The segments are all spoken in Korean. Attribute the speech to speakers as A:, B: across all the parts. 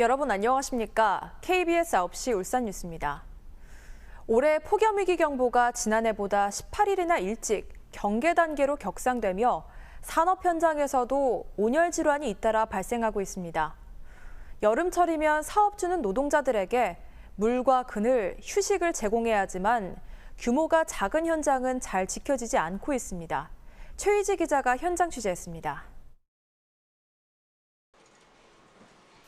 A: 여러분 안녕하십니까? KBS 9시 울산 뉴스입니다. 올해 폭염 위기 경보가 지난해보다 18일이나 일찍 경계 단계로 격상되며 산업 현장에서도 온열 질환이 잇따라 발생하고 있습니다. 여름철이면 사업주는 노동자들에게 물과 그늘, 휴식을 제공해야 하지만 규모가 작은 현장은 잘 지켜지지 않고 있습니다. 최희지 기자가 현장 취재했습니다.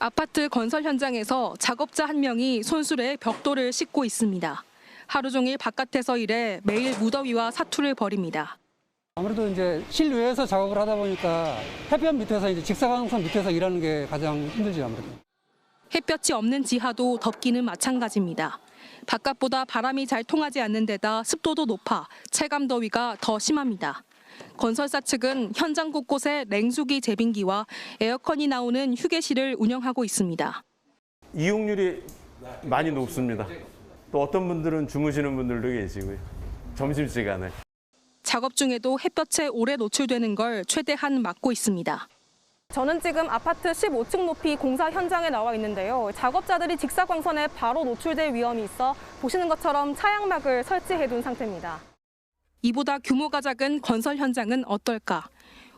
B: 아파트 건설 현장에서 작업자 한 명이 손수레 벽돌을 싣고 있습니다. 하루 종일 바깥에서 일해 매일 무더위와 사투를 벌입니다.
C: 아무래도 이제 실외에서 작업을 하다 보니까 햇볕 밑에서 이제 직사광선 밑에서 일하는 게 가장 힘들지 아무래도.
B: 햇볕이 없는 지하도 덥기는 마찬가지입니다. 바깥보다 바람이 잘 통하지 않는 데다 습도도 높아 체감 더위가 더 심합니다. 건설사 측은 현장 곳곳에 냉수기 제빙기와 에어컨이 나오는 휴게실을 운영하고 있습니다.
D: 이용률이 많이 높습니다. 또 어떤 분들은 주무시는 분들도 계시고요. 점심시간에.
B: 작업 중에도 햇볕에 오래 노출되는 걸 최대한 막고 있습니다.
E: 저는 지금 아파트 15층 높이 공사 현장에 나와 있는데요. 작업자들이 직사광선에 바로 노출될 위험이 있어 보시는 것처럼 차양막을 설치해 둔 상태입니다.
B: 이보다 규모가 작은 건설 현장은 어떨까?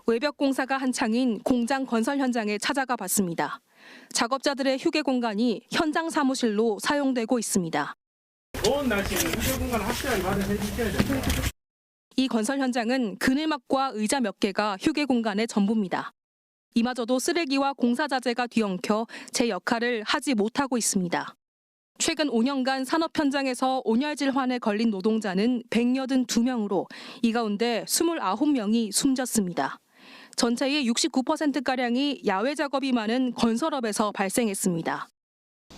B: 외벽 공사가 한창인 공장 건설 현장에 찾아가 봤습니다. 작업자들의 휴게 공간이 현장 사무실로 사용되고 있습니다.
F: 더운 날씨는 휴게 공간 확실하게 마련해 주셔야 됩니다.
B: 이 건설 현장은 그늘막과 의자 몇 개가 휴게 공간의 전부입니다. 이마저도 쓰레기와 공사 자재가 뒤엉켜 제 역할을 하지 못하고 있습니다. 최근 5년간 산업 현장에서 온열 질환에 걸린 노동자는 182명으로 이 가운데 29명이 숨졌습니다. 전체의 69%가량이 야외 작업이 많은 건설업에서 발생했습니다.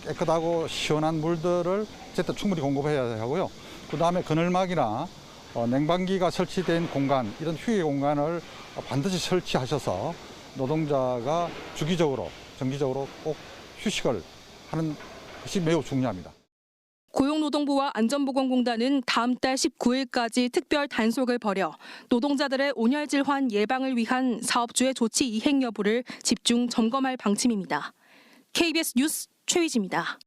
G: 깨끗하고 시원한 물들을 어쨌든 충분히 공급해야 하고요. 그 다음에 그늘막이나 어, 냉방기가 설치된 공간, 이런 휴게 공간을 반드시 설치하셔서 노동자가 주기적으로, 정기적으로 꼭 휴식을 하는 것이 매우 중요합니다.
B: 고용노동부와 안전보건공단은 다음 달 19일까지 특별 단속을 벌여 노동자들의 온열 질환 예방을 위한 사업주의 조치 이행 여부를 집중 점검할 방침입니다. KBS 뉴스 최희지입니다.